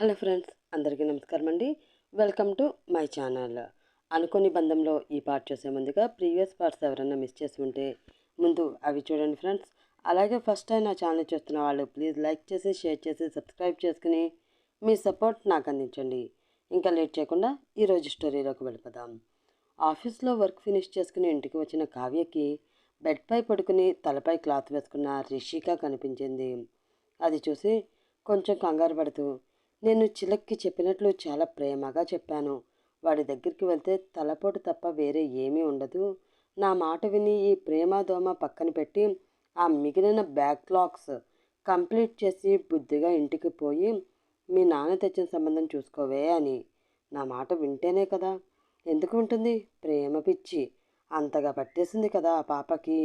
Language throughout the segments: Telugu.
హలో ఫ్రెండ్స్ అందరికీ నమస్కారం అండి. Welcome to my channel. అనుకోని బంధంలో ఈ పార్ట్ చూసే ముందుగా ప్రీవియస్ పార్ట్స్ ఎవరైనా మిస్ చేసి ఉంటే ముందు అవి చూడండి ఫ్రెండ్స్. అలాగే ఫస్ట్ టైం నా ఛానల్ చూస్తున్న వాళ్ళు ప్లీజ్ లైక్ చేసి షేర్ చేసి సబ్స్క్రైబ్ చేసుకుని మీ సపోర్ట్ నాకు అందించండి. ఇంకా లేట్ చేయకుండా ఈరోజు స్టోరీలోకి వెళ్ళిపోదాం. ఆఫీస్లో వర్క్ ఫినిష్ చేసుకుని ఇంటికి వచ్చిన కావ్యకి బెడ్పై పడుకుని తలపై క్లాత్ వేసుకున్న రిషిక కనిపించింది. అది చూసి కొంచెం కంగారు పడుతూ నేను చిలక్కి చెప్పినట్లు చాలా ప్రేమగా చెప్పాను. వాడి దగ్గరికి వెళ్తే తలపోటు తప్ప వేరే ఏమీ ఉండదు. నా మాట విని ఈ ప్రేమ దోమ పక్కన పెట్టి ఆ మిగిలిన బ్యాక్లాగ్స్ కంప్లీట్ చేసి బుద్ధిగా ఇంటికి పోయి మీ నాన్న తెచ్చిన సంబంధం చూసుకోవే అని. నా మాట వింటేనే కదా. ఎందుకు ఉంటుంది ప్రేమ పిచ్చి. అంతగా పట్టేసింది కదా ఆ పాపకి.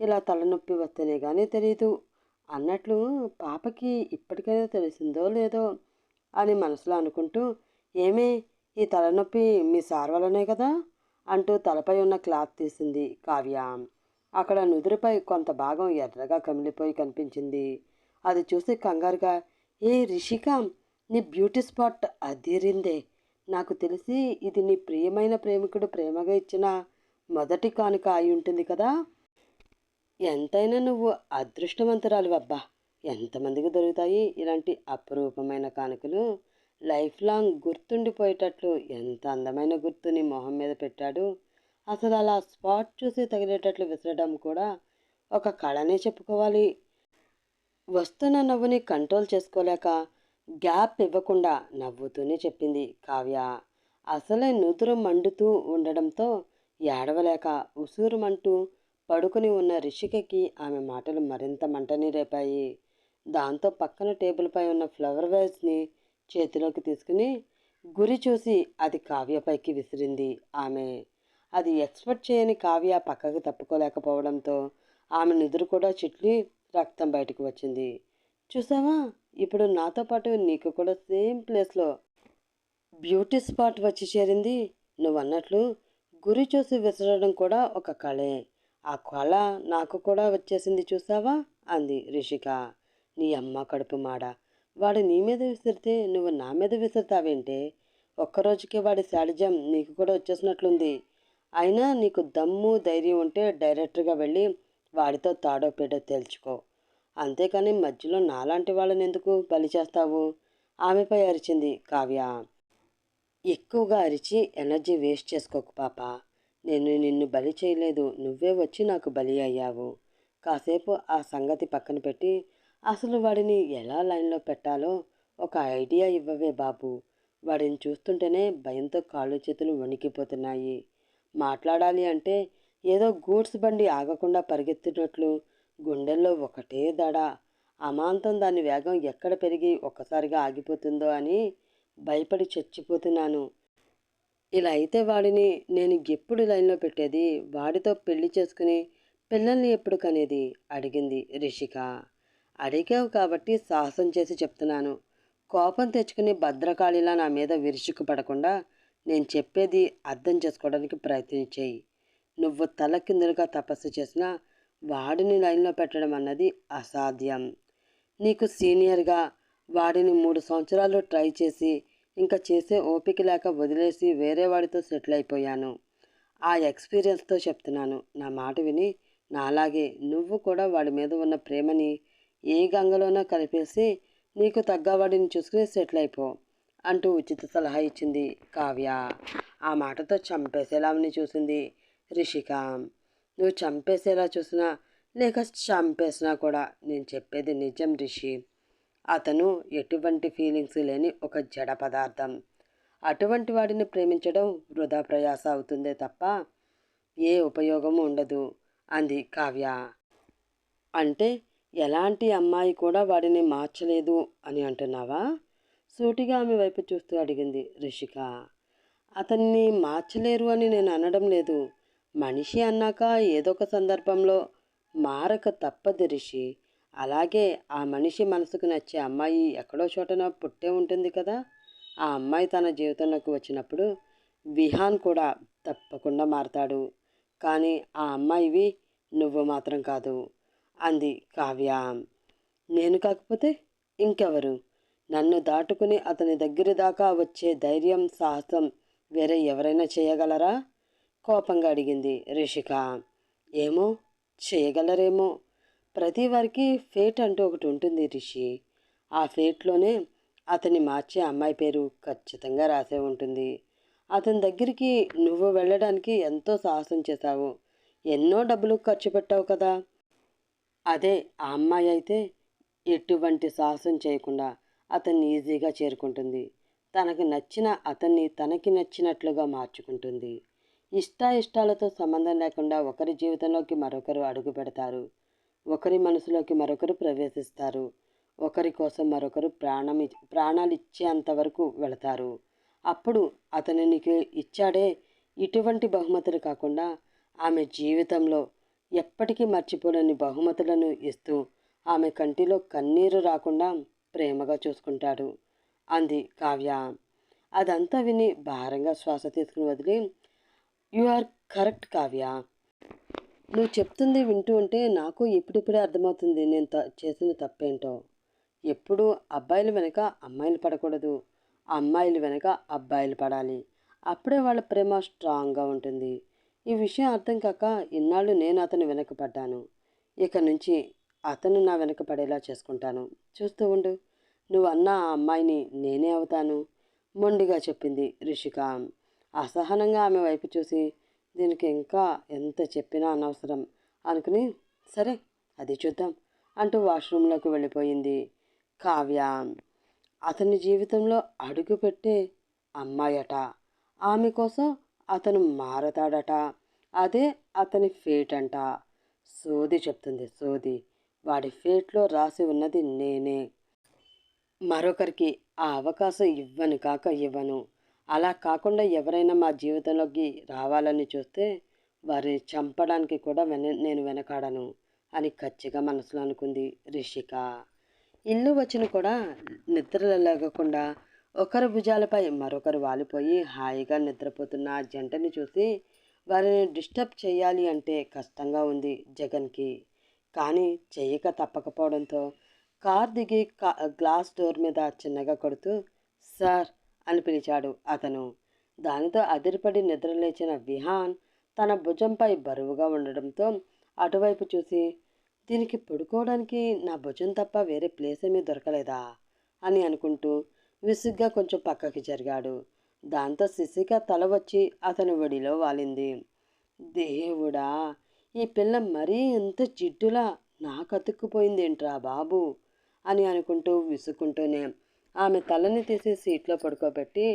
ఇలా తలనొప్పి వస్తేనే కానీ తెలియదు అన్నట్లు పాపకి ఇప్పటికైనా తెలిసిందో లేదో అని మనసులో అనుకుంటూ ఏమే ఈ తలనొప్పి మీ సార్ వల్లనే కదా? అంటూ తలపై ఉన్న క్లాత్ తీసింది కావ్య. అక్కడ నుదురుపై కొంత భాగం ఎర్రగా కమిలిపోయి కనిపించింది. అది చూసి కంగారుగా ఏ రిషిక నీ బ్యూటీ స్పాట్ అదిరిందే. నాకు తెలిసి ఇది నీ ప్రియమైన ప్రేమికుడు ప్రేమగా ఇచ్చిన మొదటి కానుక అయి ఉంటుంది కదా. ఎంతైనా నువ్వు అదృష్టవంతురాలు అబ్బా ఎంతమందికి దొరుకుతాయి? ఇలాంటి అపురూపమైన కానుకలు లైఫ్ లాంగ్ గుర్తుండిపోయేటట్లు ఎంత అందమైన గుర్తుని మొహం మీద పెట్టాడు. అసలు అలా స్పాట్ చూసి తగిలేటట్లు విసరడం కూడా ఒక కళనే చెప్పుకోవాలి. వస్తున్న నవ్వుని కంట్రోల్ చేసుకోలేక గ్యాప్ ఇవ్వకుండా నవ్వుతూనే చెప్పింది కావ్య. అసలే నుదురు మండుతూ ఉండడంతో ఏడవలేక ఉసూరుమంటూ పడుకుని ఉన్న రిషికకి ఆమె మాటలు మరింత మంటని రేపాయి దాంతో పక్కన టేబుల్పై ఉన్న ఫ్లవర్ వేస్ని చేతిలోకి తీసుకుని గురి చూసి అది కావ్యపైకి విసిరింది. ఆమె అది ఎక్స్పెక్ట్ చేయని కావ్య పక్కకు తప్పుకోలేకపోవడంతో ఆమె నిదురు కూడా చిట్లి రక్తం బయటకు వచ్చింది. చూసావా? ఇప్పుడు నాతో పాటు నీకు కూడా సేమ్ ప్లేస్లో బ్యూటీ స్పాట్ వచ్చి చేరింది. నువ్వు అన్నట్లు గురి చూసి విసరడం కూడా ఒక కళే. ఆ కళ నాకు కూడా వచ్చేసింది చూసావా? అంది రిషిక. నీ అమ్మ కడుపు మాడ. వాడు నీ మీద విసిరితే నువ్వు నా మీద విసురుతావేంటే? ఒక్కరోజుకే వాడి శాడిజం నీకు కూడా వచ్చేసినట్లుంది. అయినా నీకు దమ్ము ధైర్యం ఉంటే డైరెక్టర్గా వెళ్ళి వాడితో తాడోపీడో తేల్చుకో. అంతేకాని మధ్యలో నాలాంటి వాళ్ళని ఎందుకు బలి చేస్తావు? ఆమెపై అరిచింది కావ్య. ఎక్కువగా అరిచి ఎనర్జీ వేస్ట్ చేసుకోకు పాప. నేను నిన్ను బలి చేయలేదు. నువ్వే వచ్చి నాకు బలి అయ్యావు. కాసేపు ఆ సంగతి పక్కన పెట్టి అసలు వాడిని ఎలా లైన్లో పెట్టాలో ఒక ఐడియా ఇవ్వవే బాబు. వాడిని చూస్తుంటేనే భయంతో కాళ్ళు చేతులు వణికిపోతున్నాయి. మాట్లాడాలి అంటే ఏదో గూడ్స్ బండి ఆగకుండా పరిగెత్తినట్లు గుండెల్లో ఒకటే దడ. అమాంతం దాని వేగం ఎక్కడ పెరిగి ఒక్కసారిగా ఆగిపోతుందో అని భయపడి చచ్చిపోతున్నాను. ఇలా అయితే వాడిని నేను ఎప్పుడు లైన్లో పెట్టేది? వాడితో పెళ్ళి చేసుకుని పిల్లల్ని ఎప్పుడు కనేది? అడిగింది రిషిక. అడిగావు కాబట్టి సాహసం చేసి చెప్తున్నాను. కోపం తెచ్చుకుని భద్రకాళిలా నా మీద విరుచుకు పడకుండా నేను చెప్పేది అర్థం చేసుకోవడానికి ప్రయత్నించేయి. నువ్వు తల కిందులుగా తపస్సు చేసినా వాడిని లైన్లో పెట్టడం అన్నది అసాధ్యం. నీకు సీనియర్గా వాడిని మూడు సంవత్సరాలు ట్రై చేసి ఇంకా చేసే ఓపిక లేక వదిలేసి వేరే వాడితో సెటిల్ అయిపోయాను. ఆ ఎక్స్పీరియన్స్తో చెప్తున్నాను. నా మాట విని నాలాగే నువ్వు కూడా వాడి మీద ఉన్న ప్రేమని ఏ గంగలోనో కలిపేసి నీకు తగ్గవాడిని చూసుకుని సెటిల్ అయిపో అంటూ ఉచిత సలహా ఇచ్చింది కావ్య. ఆ మాటతో చంపేసేలామని చూసింది రిషిక. నువ్వు చంపేసేలా చూసినా లేక చంపేసినా కూడా నేను చెప్పేది నిజం రిషి. అతను ఎటువంటి ఫీలింగ్స్ లేని ఒక జడ పదార్థం. అటువంటి వాడిని ప్రేమించడం వృధా ప్రయాస అవుతుందే తప్ప ఏ ఉపయోగము ఉండదు అంది కావ్య. అంటే ఎలాంటి అమ్మాయి కూడా వాడిని మార్చలేదు అని అంటున్నావా? సూటిగా ఆమె వైపు చూస్తూ అడిగింది రిషిక. అతన్ని మార్చలేరు అని నేను అనడం లేదు. మనిషి అన్నాక ఏదో ఒక సందర్భంలో మారక తప్పదు రిషి. అలాగే ఆ మనిషి మనసుకు నచ్చే అమ్మాయి ఎక్కడో చోటన పుట్టే ఉంటుంది కదా. ఆ అమ్మాయి తన జీవితంలోకి వచ్చినప్పుడు విహాన్ కూడా తప్పకుండా మారతాడు. కానీ ఆ అమ్మాయివి నువ్వు మాత్రం కాదు. అంది కావ్య. నేను కాకపోతే ఇంకెవరు? నన్ను దాటుకుని అతని దగ్గర దాకా వచ్చే ధైర్యం సాహసం వేరే ఎవరైనా చేయగలరా? కోపంగా అడిగింది రిషిక. ఏమో చేయగలరేమో? ప్రతి వారికి ఫేట్ అంటూ ఒకటి ఉంటుంది రిషి. ఆ ఫేట్లోనే అతన్ని మార్చే అమ్మాయి పేరు ఖచ్చితంగా రాసే ఉంటుంది. అతని దగ్గరికి నువ్వు వెళ్ళడానికి ఎంతో సాహసం చేశావు. ఎన్నో డబ్బులు ఖర్చు పెట్టావు కదా. అదే ఆ అమ్మాయి అయితే ఎటువంటి సాహసం చేయకుండా అతన్ని ఈజీగా చేరుకుంటుంది. తనకు నచ్చిన అతన్ని తనకి నచ్చినట్లుగా మార్చుకుంటుంది. ఇష్టాయిష్టాలతో సంబంధం లేకుండా ఒకరి జీవితంలోకి మరొకరు అడుగు పెడతారు. ఒకరి మనసులోకి మరొకరు ప్రవేశిస్తారు. ఒకరి కోసం మరొకరు ప్రాణం ప్రాణాలు ఇచ్చేంతవరకు వెళతారు. అప్పుడు అతను నీకు ఇచ్చాడే ఇటువంటి బహుమతులు కాకుండా ఆమె జీవితంలో ఎప్పటికీ మర్చిపోలేని బహుమతులను ఇస్తూ ఆమె కంటిలో కన్నీరు రాకుండా ప్రేమగా చూసుకుంటాడు. అంది కావ్య. అదంతా విని భారంగా శ్వాస తీసుకుని వదిలి యు ఆర్ కరెక్ట్ కావ్య. నువ్వు చెప్తుంది వింటూ ఉంటే నాకు ఇప్పుడిప్పుడే అర్థమవుతుంది నేను త చేసిన తప్పేంటో. ఎప్పుడు అబ్బాయిల వెనక అమ్మాయిలు పడకూడదు. అమ్మాయిలు వెనక అబ్బాయిలు పడాలి. అప్పుడే వాళ్ళ ప్రేమ స్ట్రాంగ్గా ఉంటుంది. ఈ విషయం అర్థం కాక ఇన్నాళ్ళు నేను అతను వెనకపడ్డాను ఇక నుంచి అతను నా వెనక పడేలా చేసుకుంటాను. చూస్తూ ఉండు. నువ్వు అన్న ఆ అమ్మాయిని నేనే అవుతాను. మొండిగా చెప్పింది రిషిక. అసహనంగా ఆమె వైపు చూసి దీనికి ఇంకా ఎంత చెప్పినా అనవసరం అనుకుని సరే అది చూద్దాం అంటూ వాష్రూమ్లోకి వెళ్ళిపోయింది కావ్య. అతని జీవితంలో అడుగుపెట్టే అమ్మాయట. ఆమె కోసం అతను మారతాడట. అదే అతని ఫేట్ అంట సోది చెప్తుంది. సోది వాడి ఫేట్లో రాసి ఉన్నది నేనే. మరొకరికి ఆ అవకాశం ఇవ్వను కాక ఇవ్వను. అలా కాకుండా ఎవరైనా మా జీవితంలోకి రావాలని చూస్తే వారిని చంపడానికి కూడా వెన నేను వెనకాడను అని ఖచ్చితంగా మనసులో అనుకుంది రిషిక. ఇల్లు వచ్చిన కూడా నిద్రలేకుండా ఒకరి భుజాలపై మరొకరు వాలిపోయి హాయిగా నిద్రపోతున్న ఆ జంటని చూసి వారిని డిస్టర్బ్ చేయాలి అంటే కష్టంగా ఉంది జగన్కి. కానీ చేయక తప్పకపోవడంతో కార్ దిగి కా గ్లాస్ డోర్ మీద చిన్నగా కొడుతూ సార్ అని పిలిచాడు అతను. దానితో అదిరిపడి నిద్రలేచిన విహాన్ తన భుజంపై బరువుగా ఉండడంతో అటువైపు చూసి దీనికి పడుకోవడానికి నా భుజం తప్ప వేరే ప్లేస్ ఏమీ దొరకలేదా? అని అనుకుంటూ విసుగ్గా కొంచెం పక్కకి జరిగాడు. దాంతో శిశిక తల వచ్చి అతని ఒడిలో వాలింది. దేవుడా ఈ పిల్ల మరీ ఎంత జిడ్డులా నాకు అతుక్కుపోయిందేంట్రా బాబు? అని అనుకుంటూ విసుక్కుంటూనే ఆమె తలని తీసి సీట్లో పడుకోబెట్టి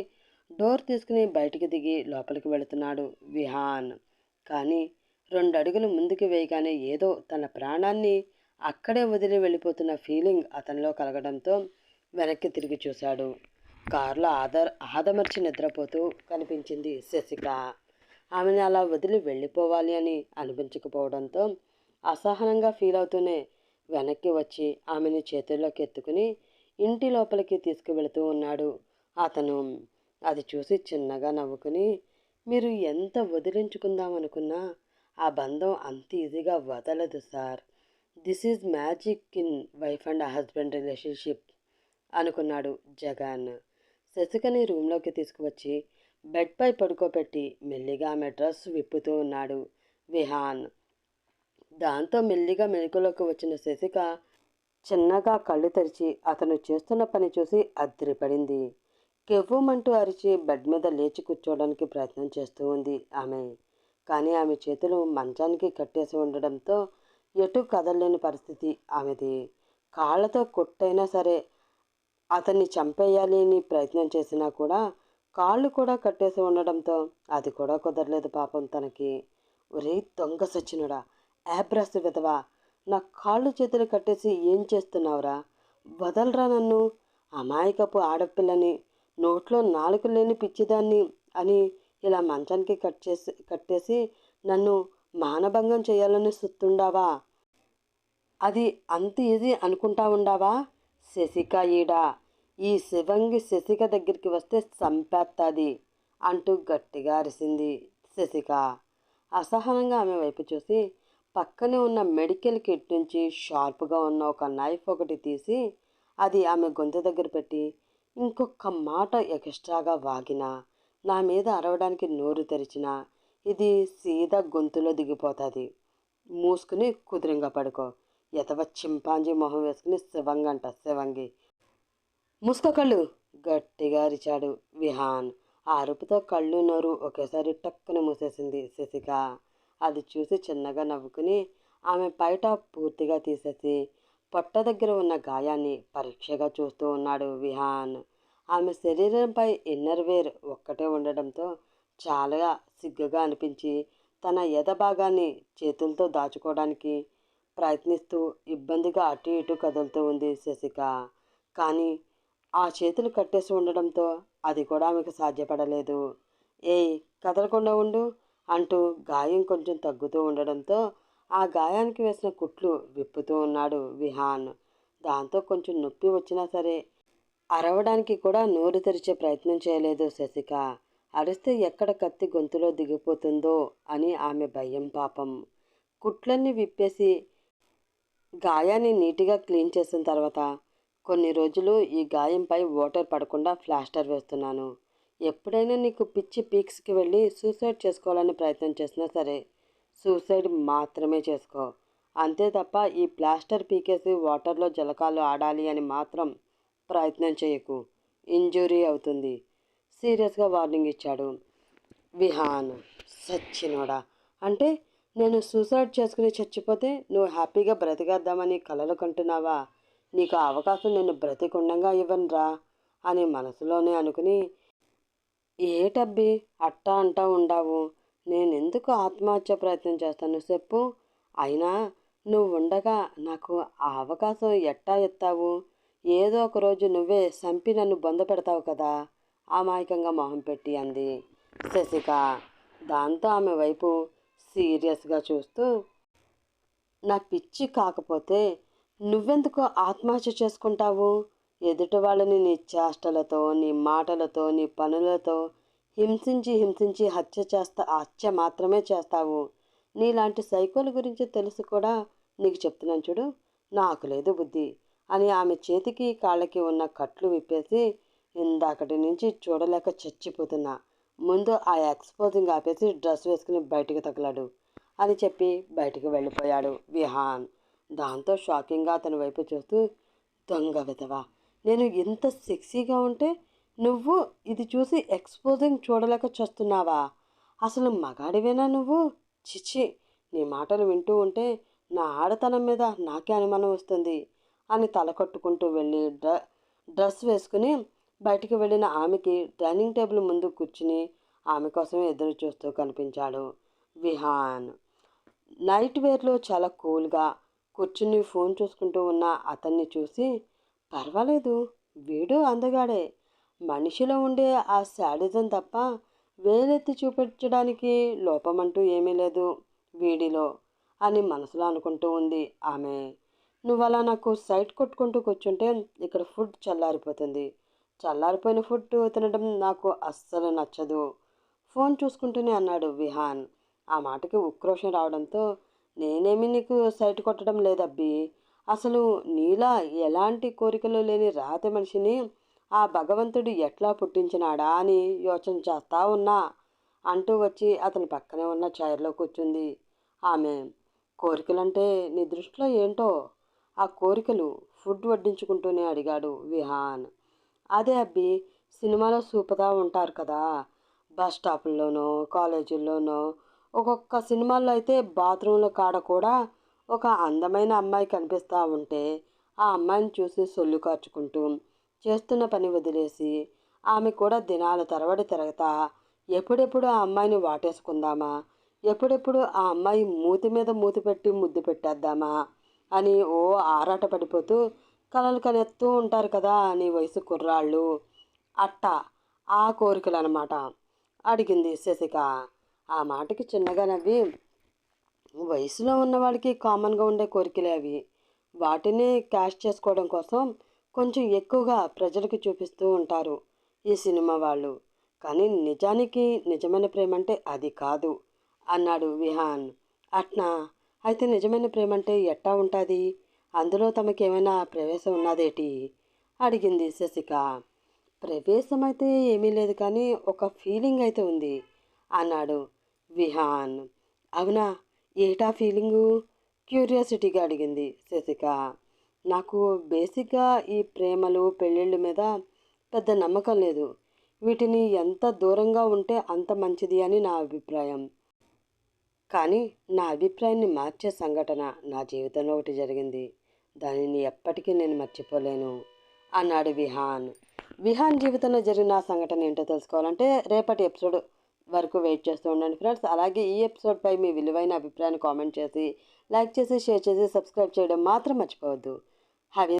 డోర్ తీసుకుని బయటికి దిగి లోపలికి వెళుతున్నాడు విహాన్. కానీ రెండు అడుగులు ముందుకు వేయగానే ఏదో తన ప్రాణాన్ని అక్కడే వదిలి వెళ్ళిపోతున్న ఫీలింగ్ అతనిలో కలగడంతో వెనక్కి తిరిగి చూశాడు. కారులో ఆదర్ ఆదమర్చి నిద్రపోతూ కనిపించింది శశిక. ఆమెను అలా వదిలి వెళ్ళిపోవాలి అని అనిపించకపోవడంతో అసహనంగా ఫీల్ అవుతూనే వెనక్కి వచ్చి ఆమెను చేతుల్లోకి ఎత్తుకుని ఇంటి లోపలికి తీసుకువెళుతూ ఉన్నాడు. అతను అది చూసి చిన్నగా నవ్వుకుని మీరు ఎంత వదిలించుకుందామనుకున్నా ఆ బంధం అంత ఈజీగా వదలదు sir. This is magic in wife and husband relationship. అనుకున్నాడు జగన్. శశికని రూమ్లోకి తీసుకువచ్చి బెడ్పై పడుకోబెట్టి మెల్లిగా ఆమె డ్రెస్ విప్పుతూ ఉన్నాడు విహాన్. దాంతో మెల్లిగా మెలకులోకి వచ్చిన శశిక చిన్నగా కళ్ళు తెరిచి అతను చేస్తున్న పని చూసి అద్దరిపడింది కెవ్వమంటూ అరిచి బెడ్ మీద లేచి కూర్చోవడానికి ప్రయత్నం చేస్తూ ఉంది ఆమె. కానీ ఆమె చేతులు మంచానికి కట్టేసి ఉండడంతో ఎటు కదలలేని పరిస్థితి ఆమెది. కాళ్ళతో కొట్టైనా సరే అతన్ని చంపేయాలి అని ప్రయత్నం చేసినా కూడా కాళ్ళు కూడా కట్టేసి ఉండడంతో అది కూడా కుదరలేదు పాపం తనకి. ఒరే దొంగ సచ్చినుడా యాబ్రాస్ విధవా నా కాళ్ళు చేతులు కట్టేసి ఏం చేస్తున్నావురా? వదలరా నన్ను. అమాయకపు ఆడపిల్లని నోట్లో నాలుగు లేని పిచ్చిదాన్ని అని ఇలా మంచానికి కట్ చేసి కట్టేసి నన్ను మానభంగం చేయాలని సుత్తుండావా? అది అంత ఈజీ అనుకుంటా ఉండావా? శశిక ఈడ. ఈ శివంగి శశిక దగ్గరికి వస్తే చంపేస్తుంది అంటూ గట్టిగా అరిసింది శశిక. అసహనంగా ఆమె వైపు చూసి పక్కనే ఉన్న మెడికల్ కిట్ నుంచి షార్ప్గా ఉన్న ఒక నైఫ్ ఒకటి తీసి అది ఆమె గొంతు దగ్గర పెట్టి ఇంకొక మాట ఎక్స్ట్రాగా వాగినా నా మీద అరవడానికి నోరు తెరిచినా ఇది సీదా గొంతులో దిగిపోతుంది. మూసుకుని కుదురుగా పడుకో. ఎతవ చింపాంజీ మొహం వేసుకుని శివంగంట శివంగి. మూసుకో కళ్ళు గట్టిగా అరిచాడు విహాన్. ఆ అరుపుతో కళ్ళు నోరు ఒకేసారి టక్కుని మూసేసింది శశిక. అది చూసి చిన్నగా నవ్వుకుని ఆమె బయట పూర్తిగా తీసేసి పొట్ట దగ్గర ఉన్న గాయాన్ని పరీక్షగా చూస్తూ ఉన్నాడు విహాన్. ఆమె శరీరంపై ఇన్నర్ వేర్ ఒక్కటే ఉండడంతో చాలా సిగ్గుగా అనిపించి తన ఎద భాగాన్ని చేతులతో దాచుకోవడానికి ప్రయత్నిస్తూ ఇబ్బందిగా అటు ఇటు కదులుతూ ఉంది శశిక. కానీ ఆ చేతులు కట్టేసి ఉండడంతో అది కూడా ఆమెకు సాధ్యపడలేదు. ఏయ్ కదలకుండా ఉండు అంటూ గాయం కొంచెం తగ్గుతూ ఉండడంతో ఆ గాయానికి వేసిన కుట్లు విప్పుతూ ఉన్నాడు విహాన్. దాంతో కొంచెం నొప్పి వచ్చినా సరే అరవడానికి కూడా నోరు తెరిచే ప్రయత్నం చేయలేదు శశిక. అరిస్తే ఎక్కడ కత్తి గొంతులో దిగిపోతుందో అని ఆమె భయం పాపం. కుట్లన్నీ విప్పేసి గాయాన్ని నీట్గా క్లీన్ చేసిన తర్వాత కొన్ని రోజులు ఈ గాయంపై వాటర్ పడకుండా ప్లాస్టర్ వేస్తున్నాను. ఎప్పుడైనా నీకు పిచ్చి పీక్స్కి వెళ్ళి సూసైడ్ చేసుకోవాలని ప్రయత్నం చేసినా సరే సూసైడ్ మాత్రమే చేసుకో. అంతే తప్ప ఈ ప్లాస్టర్ పీకేసి వాటర్లో జలకాలు ఆడాలి అని మాత్రం ప్రయత్నం చేయకు. ఇంజురీ అవుతుంది. సీరియస్గా వార్నింగ్ ఇచ్చాడు. విహాన్ సచ్చినోడా అంటే నేను సూసైడ్ చేసుకుని చచ్చిపోతే నువ్వు హ్యాపీగా బ్రతికేద్దామని కలలు కంటున్నావా? నీకు ఆ అవకాశం నేను బ్రతికుండంగా ఇవ్వనురా అని మనసులోనే అనుకుని ఏటబ్బి అట్టా అంటా ఉండావు. నేనెందుకు ఆత్మహత్య ప్రయత్నం చేస్తాను చెప్పు. అయినా నువ్వు ఉండగా నాకు ఆ అవకాశం ఎట్టా ఎత్తావు? ఏదో ఒక రోజు నువ్వే సంపి నన్ను బొంద పెడతావు కదా? అమాయకంగా మొహం పెట్టి అంది శశిక. దాంతో ఆమె వైపు సీరియస్గా చూస్తూ నా పిచ్చి కాకపోతే నువ్వెందుకు ఆత్మహత్య చేసుకుంటావు? ఎదుటి వాళ్ళని నీ చేష్టలతో నీ మాటలతో నీ పనులతో హింసించి హింసించి హత్య చేస్తా హత్య మాత్రమే చేస్తావు. నీలాంటి సైకోల గురించి తెలుసు కూడా నీకు చెప్తున్నాను చూడు. నాకు లేదు బుద్ధి అని ఆమె చేతికి కాళ్ళకి ఉన్న కట్లు విప్పేసి ఇందాకటి నుంచి చూడలేక చచ్చిపోతున్నా. ముందు ఆ ఎక్స్పోజింగ్ ఆపేసి డ్రెస్ వేసుకుని బయటికి తగలాడు. అని చెప్పి బయటికి వెళ్ళిపోయాడు విహాన్. దాంతో షాకింగ్గా అతని వైపు చూస్తూ దొంగ విధవా నేను ఎంత సెక్సీగా ఉంటే నువ్వు ఇది చూసి ఎక్స్పోజింగ్ చూడలేక చూస్తున్నావా? అసలు మగాడివేనా నువ్వు? చిచ్చి నీ మాటలు వింటూ ఉంటే నా ఆడతనం మీద నాకే అనుమానం వస్తుంది అని తల కొట్టుకుంటూ వెళ్ళి డ్ర డ్రెస్ వేసుకుని బయటికి వెళ్ళిన ఆమెకి డైనింగ్ టేబుల్ ముందు కూర్చుని ఆమె కోసం ఎదురు చూస్తూ కనిపించాడు విహాన్. నైట్ వేర్లో చాలా కూల్గా కూర్చుని ఫోన్ చూసుకుంటూ ఉన్న అతన్ని చూసి పర్వాలేదు వీడు అందగాడే. మనిషిలో ఉండే ఆ శాడిజం తప్ప వేలెత్తి చూపించడానికి లోపమంటూ ఏమీ లేదు వీడిలో అని మనసులో అనుకుంటూ ఉంది ఆమె. నువ్వు అలా నాకు సైట్ కొట్టుకుంటూ కూర్చుంటే ఇక్కడ ఫుడ్ చల్లారిపోతుంది. చల్లారిపోయిన ఫుడ్ తినడం నాకు అస్సలు నచ్చదు. ఫోన్ చూసుకుంటూనే అన్నాడు విహాన్. ఆ మాటకి ఉక్రోషం రావడంతో నేనేమి నీకు సైట్ కొట్టడం లేదబ్బి. అసలు నీలా ఎలాంటి కోరికలు లేని రాతి మనిషిని ఆ భగవంతుడు ఎట్లా పుట్టించినాడా అని యోచన చేస్తా ఉన్నా అంటూ వచ్చి అతని పక్కనే ఉన్న చైర్లో కూర్చుంది. ఆమె కోరికలంటే నీ దృష్టిలో ఏంటో? ఆ కోరికలు ఫుడ్ వడ్డించుకుంటూనే అడిగాడు విహాన్. అదే అబ్బి సినిమాలో సూపర్గా ఉంటారు కదా. బస్ స్టాపుల్లోనో కాలేజీల్లోనో ఒక్కొక్క సినిమాల్లో అయితే బాత్రూంలో కాడ కూడా ఒక అందమైన అమ్మాయి కనిపిస్తూ ఉంటే ఆ అమ్మాయిని చూసి సొల్లు కార్చుకుంటూ చేస్తున్న పని వదిలేసి ఆమె కూడా దినాల తరబడి తిరగతా ఎప్పుడెప్పుడు ఆ అమ్మాయిని వాటేసుకుందామా ఎప్పుడెప్పుడు ఆ అమ్మాయి మూతి మీద మూతి పెట్టి ముద్దు పెట్టేద్దామా అని ఓ ఆరాట పడిపోతూ కలలు కనెత్తూ ఉంటారు కదా నీ వయసు కుర్రాళ్ళు. అట్ట ఆ కోరికలు అనమాట అడిగింది శశిక. ఆ మాటకి చిన్నగా నవ్వి వయసులో ఉన్నవాడికి కామన్గా ఉండే కోరికలే అవి. వాటిని క్యాష్ చేసుకోవడం కోసం కొంచెం ఎక్కువగా ప్రజలకు చూపిస్తూ ఉంటారు ఈ సినిమా వాళ్ళు. కానీ నిజానికి నిజమైన ప్రేమ అంటే అది కాదు అన్నాడు విహాన్. అట్నా? అయితే నిజమైన ప్రేమ అంటే ఎట్టా ఉంటుంది? అందులో తమకేమైనా ప్రవేశం ఉన్నదేటి? అడిగింది శశిక. ప్రవేశం అయితే ఏమీ లేదు కానీ ఒక ఫీలింగ్ అయితే ఉంది అన్నాడు విహాన్. అవునా? ఏటా ఫీలింగు? క్యూరియాసిటీగా అడిగింది శశిక. నాకు బేసిక్గా ఈ ప్రేమలు పెళ్ళిళ్ళ మీద పెద్ద నమ్మకం లేదు. వీటిని ఎంత దూరంగా ఉంటే అంత మంచిది అని నా అభిప్రాయం. కానీ నా అభిప్రాయాన్ని మార్చే సంఘటన నా జీవితంలో ఒకటి జరిగింది. దానిని ఎప్పటికీ నేను మర్చిపోలేను అన్నాడు విహాన్. విహాన్ జీవితంలో జరిగిన ఆ సంఘటన ఏంటో తెలుసుకోవాలంటే రేపటి ఎపిసోడ్ వరకు వెయిట్ చేస్తూ ఉండండి ఫ్రెండ్స్. అలాగే ఈ ఎపిసోడ్పై మీ విలువైన అభిప్రాయాన్ని కామెంట్ చేసి లైక్ చేసి షేర్ చేసి సబ్స్క్రైబ్ చేయడం మాత్రం మర్చిపోవద్దు. హ్యావ్